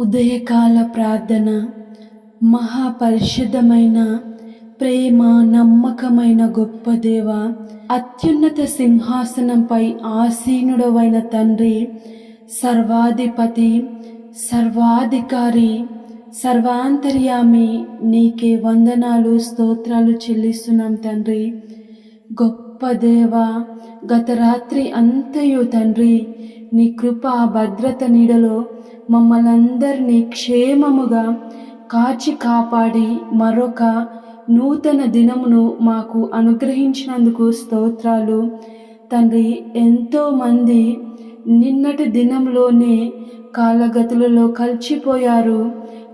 ఉదయకాల ప్రార్థన మహాపరిశుద్ధమైన ప్రేమ నమ్మకమైన గొప్ప దేవ అత్యున్నత సింహాసనంపై ఆసీనుడవైన తండ్రి సర్వాధిపతి సర్వాధికారి సర్వాంతర్యామి నీకే వందనాలు స్తోత్రాలు చెల్లిస్తున్నాం తండ్రి. గొప్ప దేవ గత రాత్రి అంతయు తండ్రి నీ కృప భద్రత నీడలో మమ్మలందరినీ క్షేమముగా కాచి కాపాడి మరొక నూతన దినమును మాకు అనుగ్రహించినందుకు స్తోత్రాలు. తండ్రి ఎంతోమంది నిన్నటి దినంలోనే కాలగతులలో కలిసిపోయారు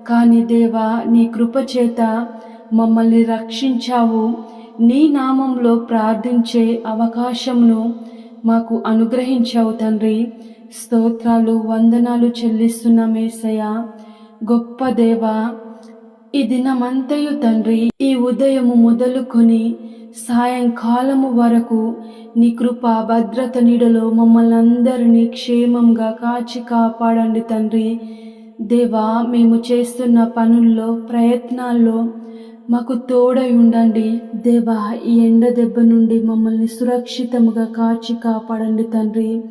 కానీ దేవా నీ కృప చేత మమ్మల్ని రక్షించావు. నీ నామంలో ప్రార్థించే అవకాశమును మాకు అనుగ్రహించావు తండ్రి. స్తోత్రాలు వందనాలు చెల్లిస్తున్న మేసయ గొప్ప దేవా ఈ దినమంతయు తండ్రి ఈ ఉదయము మొదలుకొని సాయంకాలము వరకు నీ కృప భద్రత నీడలో మమ్మల్ని అందరినీ క్షేమంగా కాచి కాపాడండి తండ్రి. దేవా మేము చేస్తున్న పనుల్లో ప్రయత్నాల్లో మాకు తోడై ఉండండి. దేవా ఈ ఎండ దెబ్బ నుండి మమ్మల్ని సురక్షితముగా కాచి కాపాడండి తండ్రి.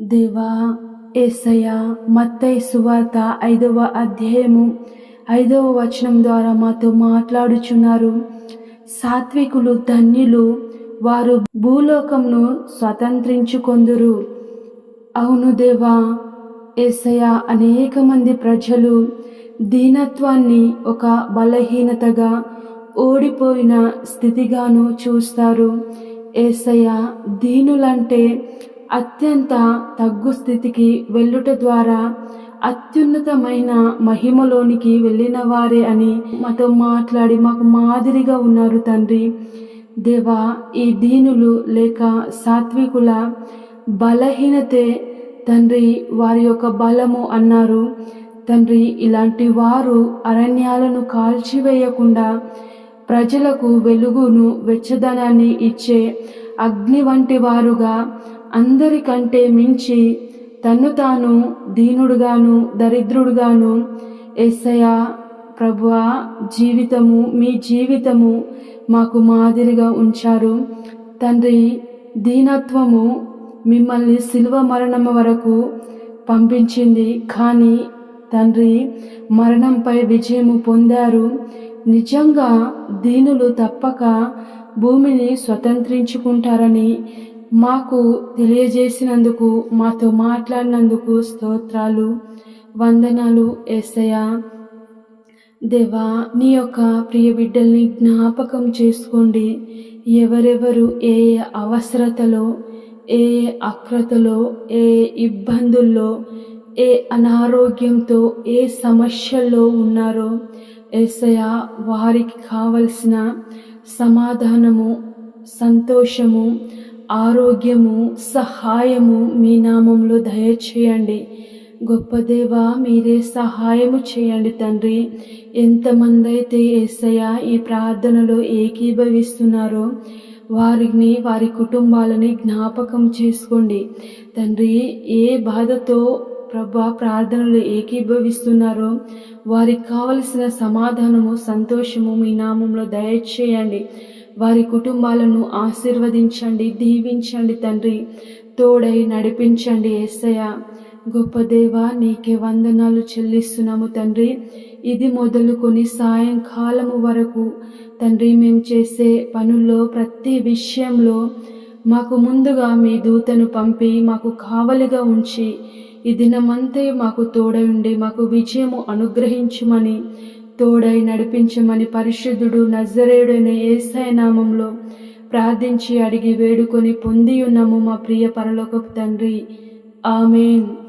దేవా ఏసయ్య మత్తై సువార్త ఐదవ అధ్యాయము ఐదవ వచనం ద్వారా మాతో మాట్లాడుచున్నారు. సాత్వికులు ధన్యులు వారు భూలోకంను స్వతంత్రించుకొందురు. అవును దేవా ఏసయ అనేక మంది ప్రజలు దీనత్వాన్ని ఒక బలహీనతగా ఓడిపోయిన స్థితిగాను చూస్తారు. ఏసయ దీనులంటే అత్యంత తగ్గు స్థితికి వెళ్ళుట ద్వారా అత్యున్నతమైన మహిమలోనికి వెళ్ళిన వారే అని మాతో మాట్లాడి మాకు మాదిరిగా ఉన్నారు తండ్రి. దేవా ఈ దీనులు లేక సాత్వికుల బలహీనతే తండ్రి వారి యొక్క బలము అన్నారు. తండ్రి ఇలాంటి వారు అరణ్యాలను కాల్చివేయకుండా ప్రజలకు వెలుగును వెచ్చదనాన్ని ఇచ్చే అగ్ని వంటి వారుగా అందరికంటే మించి తన్ను తాను దీనుడుగాను దరిద్రుడుగాను. ఎస్సయ ప్రభువ జీవితము మీ జీవితము మాకు మాదిరిగా ఉంచారు. తండ్రి దీనత్వము మిమ్మల్ని శిలువ మరణం వరకు పంపించింది. కానీ తండ్రి మరణంపై విజయము పొందారు. నిజంగా దీనులు తప్పక భూమిని స్వతంత్రించుకుంటారని మాకు తెలియజేసినందుకు మాతో మాట్లాడినందుకు స్తోత్రాలు వందనాలు ఏసయ్య. దేవా నీ యొక్క ప్రియ బిడ్డల్ని జ్ఞాపకం చేసుకోండి. ఎవరెవరు ఏ అవసరతలో ఏ అక్రతలో ఏ ఇబ్బందుల్లో ఏ అనారోగ్యంతో ఏ సమస్యల్లో ఉన్నారో ఏసయ వారికి కావలసిన సమాధానము సంతోషము ఆరోగ్యము సహాయము మీ నామంలో దయచేయండి. గొప్ప దేవా మీరే సహాయము చేయండి తండ్రి. ఎంతమంది అయితే ఈ ప్రార్థనలో ఏకీభవిస్తున్నారో వారిని వారి కుటుంబాలని జ్ఞాపకం చేసుకోండి. తండ్రి ఏ బాధతో ప్రభా ప్రార్థనలు ఏకీభవిస్తున్నారో వారికి కావలసిన సమాధానము సంతోషము మీ నామంలో దయచేయండి. వారి కుటుంబాలను ఆశీర్వదించండి దీవించండి తండ్రి. తోడై నడిపించండి ఏసయ్య. గొప్ప దేవ నీకే వందనాలు చెల్లిస్తున్నాము తండ్రి. ఇది మొదలుకొని సాయంకాలము వరకు. తండ్రి మేము చేసే పనుల్లో ప్రతి విషయంలో మాకు ముందుగా మీ దూతను పంపి మాకు కావలిగా ఉంచి ఈ దినమంతే మాకు తోడై ఉండి మాకు విజయము అనుగ్రహించమని తోడై నడిపించమని పరిశుద్ధుడు నజరేయుడైన ఏసై నామంలో ప్రార్థించి అడిగి వేడుకొని పొంది ఉన్నాము మా ప్రియ పరలోకపు తండ్రి. ఆమెన్.